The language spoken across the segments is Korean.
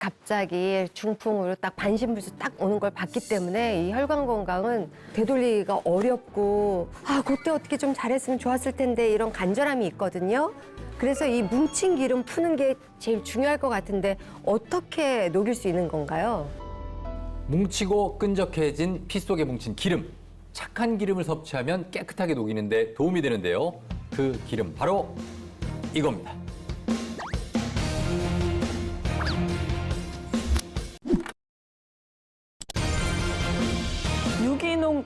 갑자기 중풍으로 딱 반신불수 딱 오는 걸 봤기 때문에 이 혈관 건강은 되돌리기가 어렵고 아 그때 어떻게 좀 잘했으면 좋았을 텐데 이런 간절함이 있거든요. 그래서 이 뭉친 기름 푸는 게 제일 중요할 것 같은데 어떻게 녹일 수 있는 건가요? 뭉치고 끈적해진 피 속에 뭉친 기름. 착한 기름을 섭취하면 깨끗하게 녹이는데 도움이 되는데요. 그 기름 바로 이겁니다.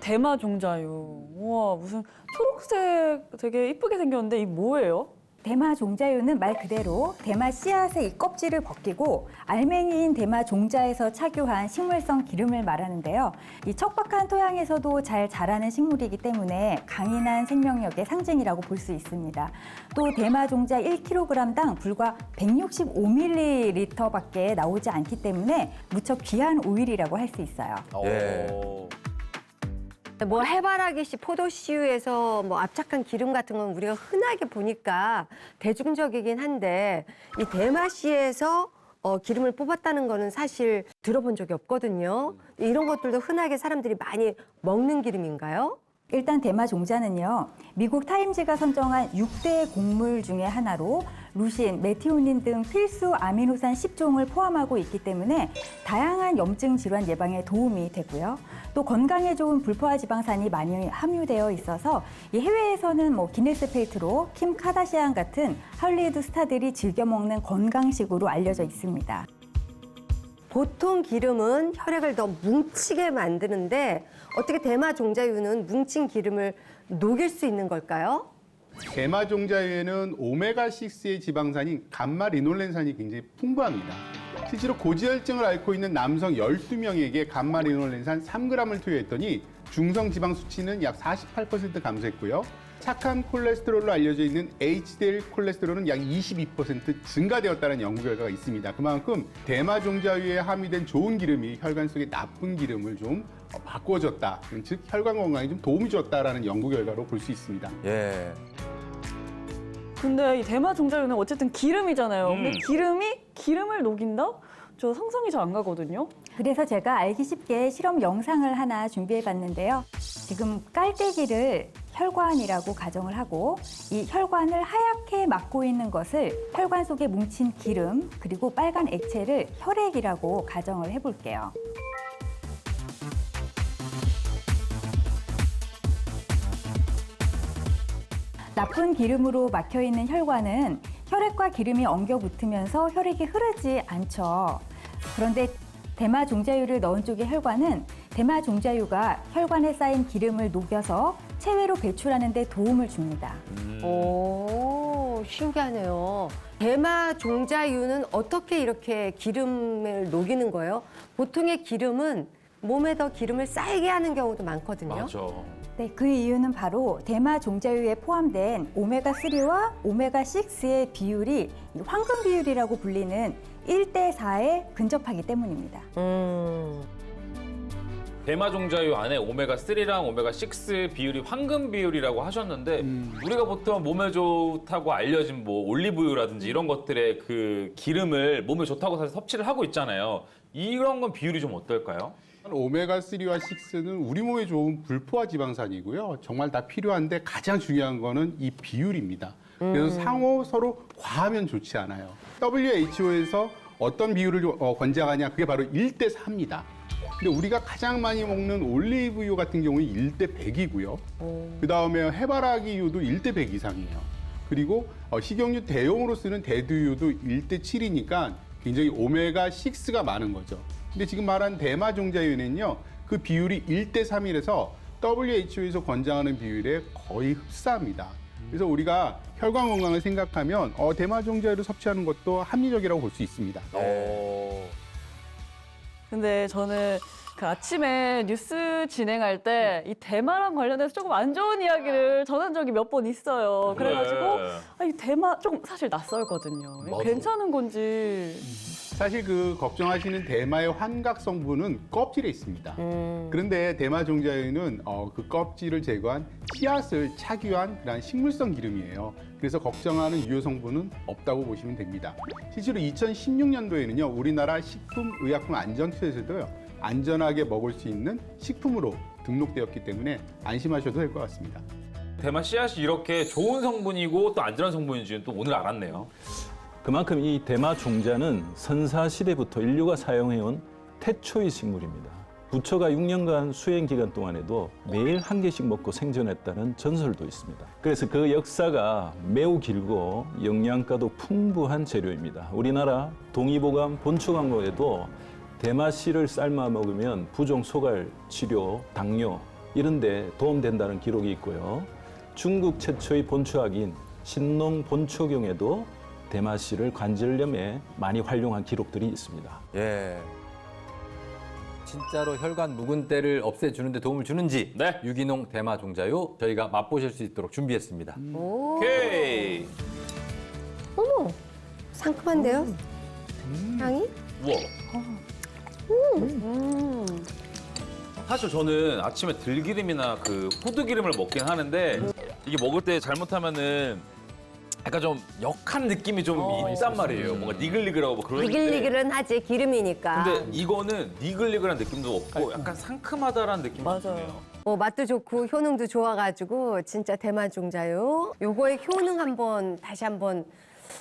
대마 종자유. 우와, 무슨 초록색 되게 이쁘게 생겼는데 이 뭐예요? 대마 종자유는 말 그대로 대마 씨앗의 이 껍질을 벗기고 알맹이인 대마 종자에서 착유한 식물성 기름을 말하는데요. 이 척박한 토양에서도 잘 자라는 식물이기 때문에 강인한 생명력의 상징이라고 볼 수 있습니다. 또 대마 종자 1kg당 불과 165ml밖에 나오지 않기 때문에 무척 귀한 오일이라고 할 수 있어요. 예. 뭐 해바라기 씨, 포도씨유에서 뭐 압착한 기름 같은 건 우리가 흔하게 보니까 대중적이긴 한데 이 대마씨에서 어, 기름을 뽑았다는 거는 사실 들어본 적이 없거든요. 이런 것들도 흔하게 사람들이 많이 먹는 기름인가요? 일단 대마 종자는요, 미국 타임즈가 선정한 6대 곡물 중에 하나로 루신, 메티오닌 등 필수 아미노산 10종을 포함하고 있기 때문에 다양한 염증 질환 예방에 도움이 되고요. 또 건강에 좋은 불포화 지방산이 많이 함유되어 있어서 이 해외에서는 뭐 기네스 페이트로 킴 카다시안 같은 할리우드 스타들이 즐겨 먹는 건강식으로 알려져 있습니다. 보통 기름은 혈액을 더 뭉치게 만드는데 어떻게 대마 종자유는 뭉친 기름을 녹일 수 있는 걸까요? 대마 종자유에는 오메가6의 지방산인 감마 리놀렌산이 굉장히 풍부합니다. 실제로 고지혈증을 앓고 있는 남성 12명에게 감마 리놀렌산 3g을 투여했더니 중성 지방 수치는 약 48% 감소했고요. 착한 콜레스테롤로 알려져 있는 HDL 콜레스테롤은 약 22% 증가되었다는 연구 결과가 있습니다. 그만큼 대마 종자유에 함유된 좋은 기름이 혈관 속의 나쁜 기름을 좀 어, 바꿔줬다. 즉 혈관 건강에 좀 도움이 줬다라는 연구 결과로 볼 수 있습니다. 예. 근데 이 대마 종자유는 어쨌든 기름이잖아요. 근데 음. 기름이 기름을 녹인다? 저 상상이 잘 안 가거든요. 그래서 제가 알기 쉽게 실험 영상을 하나 준비해 봤는데요. 지금 깔때기를 혈관이라고 가정을 하고 이 혈관을 하얗게 막고 있는 것을 혈관 속에 뭉친 기름 그리고 빨간 액체를 혈액이라고 가정을 해 볼게요. 나쁜 기름으로 막혀 있는 혈관은 혈액과 기름이 엉겨 붙으면서 혈액이 흐르지 않죠. 그런데 대마 종자유를 넣은 쪽의 혈관은 대마 종자유가 혈관에 쌓인 기름을 녹여서 체외로 배출하는 데 도움을 줍니다. 오, 신기하네요. 대마 종자유는 어떻게 이렇게 기름을 녹이는 거예요? 보통의 기름은 몸에 더 기름을 쌓이게 하는 경우도 많거든요. 맞아. 네, 그 이유는 바로 대마 종자유에 포함된 오메가3와 오메가6의 비율이 이 황금 비율이라고 불리는 1대 4에 근접하기 때문입니다. 음. 대마 종자유 안에 오메가 3랑 오메가 6 비율이 황금 비율이라고 하셨는데 우리가 보통 몸에 좋다고 알려진 뭐 올리브유라든지 이런 것들의 그 기름을 몸에 좋다고 사실 섭취를 하고 있잖아요. 이런 건 비율이 좀 어떨까요? 오메가3와 6는 우리 몸에 좋은 불포화 지방산이고요. 정말 다 필요한데 가장 중요한 거는 이 비율입니다. 그래서 상호 서로 과하면 좋지 않아요. WHO에서 어떤 비율을 어, 권장하냐 그게 바로 1대 4입니다. 근데 우리가 가장 많이 먹는 올리브유 같은 경우는 1대 100이고요. 그 다음에 해바라기유도 1대 100 이상이에요. 그리고 어, 식용유 대용으로 쓰는 대두유도 1대 7이니까 굉장히 오메가 6가 많은 거죠. 근데 지금 말한 대마 종자유는요, 그 비율이 1대 3이라서 WHO에서 권장하는 비율에 거의 흡사합니다. 그래서 우리가 혈관 건강을 생각하면 어, 대마 종자유를 섭취하는 것도 합리적이라고 볼 수 있습니다. 어. 근데 저는 그 아침에 뉴스 진행할 때 이 대마랑 관련해서 조금 안 좋은 이야기를 전한 적이 몇 번 있어요. 그래가지고 네. 아, 이 대마 조금 사실 낯설거든요. 맞아. 괜찮은 건지. 사실 그 걱정하시는 대마의 환각 성분은 껍질에 있습니다. 음. 그런데 대마 종자유는 어, 그 껍질을 제거한 씨앗을 착유한 그런 식물성 기름이에요. 그래서 걱정하는 유효 성분은 없다고 보시면 됩니다. 실제로 2016년도에는요, 우리나라 식품의약품 안전처에서도요, 안전하게 먹을 수 있는 식품으로 등록되었기 때문에 안심하셔도 될 것 같습니다. 대마 씨앗이 이렇게 좋은 성분이고 또 안전한 성분인지는 또 오늘 알았네요. 그만큼 이 대마 종자는 선사 시대부터 인류가 사용해온 태초의 식물입니다. 부처가 6년간 수행 기간 동안에도 매일 한 개씩 먹고 생존했다는 전설도 있습니다. 그래서 그 역사가 매우 길고 영양가도 풍부한 재료입니다. 우리나라 동의보감 본초광로에도 대마 씨를 삶아 먹으면 부종 소갈 치료, 당뇨 이런 데 도움된다는 기록이 있고요. 중국 최초의 본초학인 신농 본초경에도 대마 씨를 관절염에 많이 활용한 기록들이 있습니다. 예. 진짜로 혈관 묵은 때를 없애주는데 도움을 주는지 네. 유기농 대마 종자유 저희가 맛보실 수 있도록 준비했습니다. 오, 오케이. 어머, 상큼한데요? 향이? 우와. 음. 사실 저는 아침에 들기름이나 그 호두기름을 먹긴 하는데 이게 먹을 때 잘못하면은 약간 좀 역한 느낌이 좀 있단 말이에요. 뭔가 니글니글하고 뭐 그런. 니글니글은 하지, 기름이니까. 근데 이거는 니글니글한 느낌도 없고 약간 상큼하다라는 느낌이 맞아요. 드네요. 어, 맛도 좋고 효능도 좋아가지고 진짜 대만 종자요. 요거의 효능 한번 다시 한번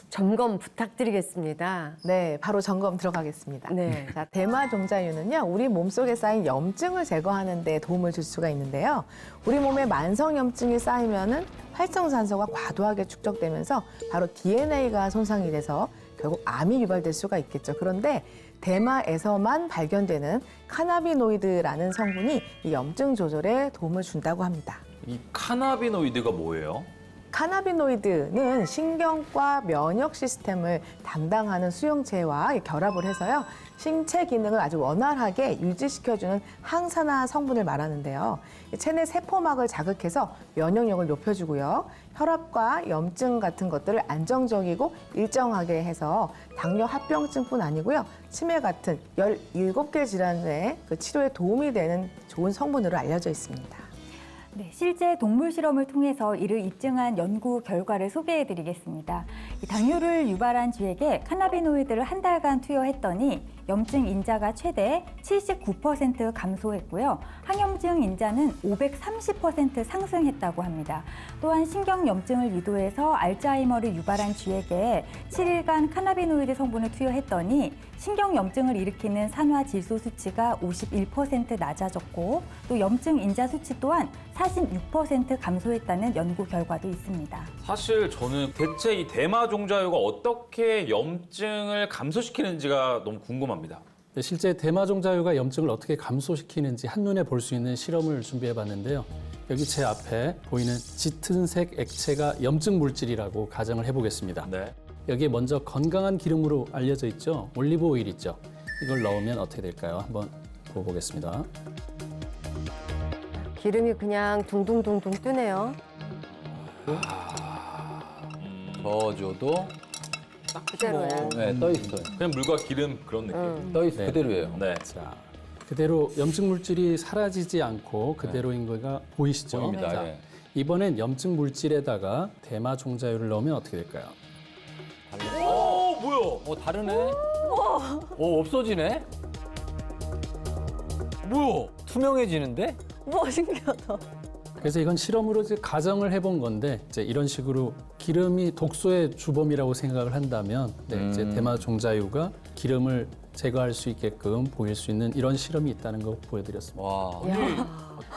점검 부탁드리겠습니다. 네, 바로 점검 들어가겠습니다. 네. 자, 대마 종자유는요, 우리 몸속에 쌓인 염증을 제거하는 데 도움을 줄 수가 있는데요. 우리 몸에 만성 염증이 쌓이면은 활성산소가 과도하게 축적되면서 바로 DNA가 손상이 돼서 결국 암이 유발될 수가 있겠죠. 그런데 대마에서만 발견되는 카나비노이드라는 성분이 이 염증 조절에 도움을 준다고 합니다. 이 카나비노이드가 뭐예요? 카나비노이드는 신경과 면역 시스템을 담당하는 수용체와 결합을 해서요. 신체 기능을 아주 원활하게 유지시켜주는 항산화 성분을 말하는데요. 체내 세포막을 자극해서 면역력을 높여주고요. 혈압과 염증 같은 것들을 안정적이고 일정하게 해서 당뇨 합병증뿐 아니고요. 치매 같은 17개 질환의 그 치료에 도움이 되는 좋은 성분으로 알려져 있습니다. 네, 실제 동물 실험을 통해서 이를 입증한 연구 결과를 소개해 드리겠습니다. 이 당뇨를 유발한 쥐에게 카나비노이드를 한 달간 투여했더니 염증 인자가 최대 79% 감소했고요. 항염증 인자는 530% 상승했다고 합니다. 또한 신경 염증을 유도해서 알츠하이머를 유발한 쥐에게 7일간 카나비노이드 성분을 투여했더니 신경 염증을 일으키는 산화 질소 수치가 51% 낮아졌고 또 염증 인자 수치 또한 46% 감소했다는 연구 결과도 있습니다. 사실 저는 대체 이 대마 종자유가 어떻게 염증을 감소시키는지가 너무 궁금합니다. 네, 실제 대마종자유가 염증을 어떻게 감소시키는지 한눈에 볼 수 있는 실험을 준비해 봤는데요. 여기 제 앞에 보이는 짙은색 액체가 염증 물질이라고 가정을 해보겠습니다. 네. 여기에 먼저 건강한 기름으로 알려져 있죠. 올리브 오일 있죠. 이걸 넣으면 어떻게 될까요? 한번 부어보겠습니다. 기름이 그냥 둥둥둥둥 뜨네요. 저어줘도 그대로야. 네, 떠 있어요. 그냥 물과 기름 그런 느낌. 떠 있어 네. 그대로예요. 네. 자, 그대로 염증 물질이 사라지지 않고 그대로인 거가 보이시죠? 보입니다. 자, 예. 이번엔 염증 물질에다가 대마 종자유를 넣으면 어떻게 될까요? 오 뭐야? 어 다르네. 오 없어지네. 뭐야? 투명해지는데? 우와, 신기하다. 그래서 이건 실험으로 이제 가정을 해본 건데 이제 이런 식으로 기름이 독소의 주범이라고 생각을 한다면 네, 이제 음. 대마 종자유가 기름을 제거할 수 있게끔 보일 수 있는 이런 실험이 있다는 거 보여드렸습니다. 와.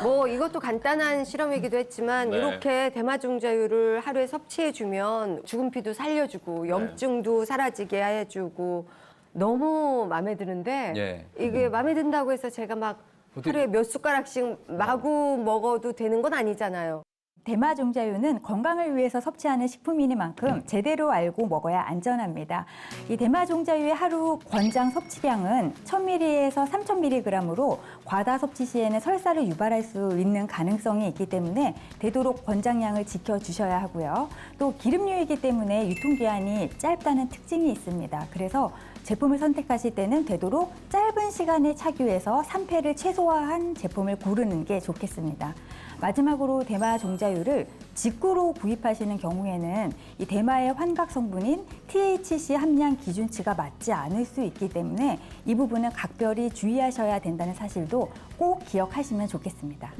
뭐 이것도 간단한 실험이기도 했지만 네. 이렇게 대마종자유를 하루에 섭취해주면 죽은 피도 살려주고 염증도 사라지게 해주고 너무 마음에 드는데 예. 이게 마음에 든다고 해서 제가 막 하루에 몇 숟가락씩 마구 먹어도 되는 건 아니잖아요. 대마 종자유는 건강을 위해서 섭취하는 식품이니만큼 제대로 알고 먹어야 안전합니다. 이 대마 종자유의 하루 권장 섭취량은 1000ml에서 3000mg으로 과다 섭취 시에는 설사를 유발할 수 있는 가능성이 있기 때문에 되도록 권장량을 지켜주셔야 하고요. 또 기름류이기 때문에 유통기한이 짧다는 특징이 있습니다. 그래서 제품을 선택하실 때는 되도록 짧은 시간에 착유해서 산패를 최소화한 제품을 고르는 게 좋겠습니다. 마지막으로 대마 종자유를 직구로 구입하시는 경우에는 이 대마의 환각 성분인 THC 함량 기준치가 맞지 않을 수 있기 때문에 이 부분은 각별히 주의하셔야 된다는 사실도 꼭 기억하시면 좋겠습니다.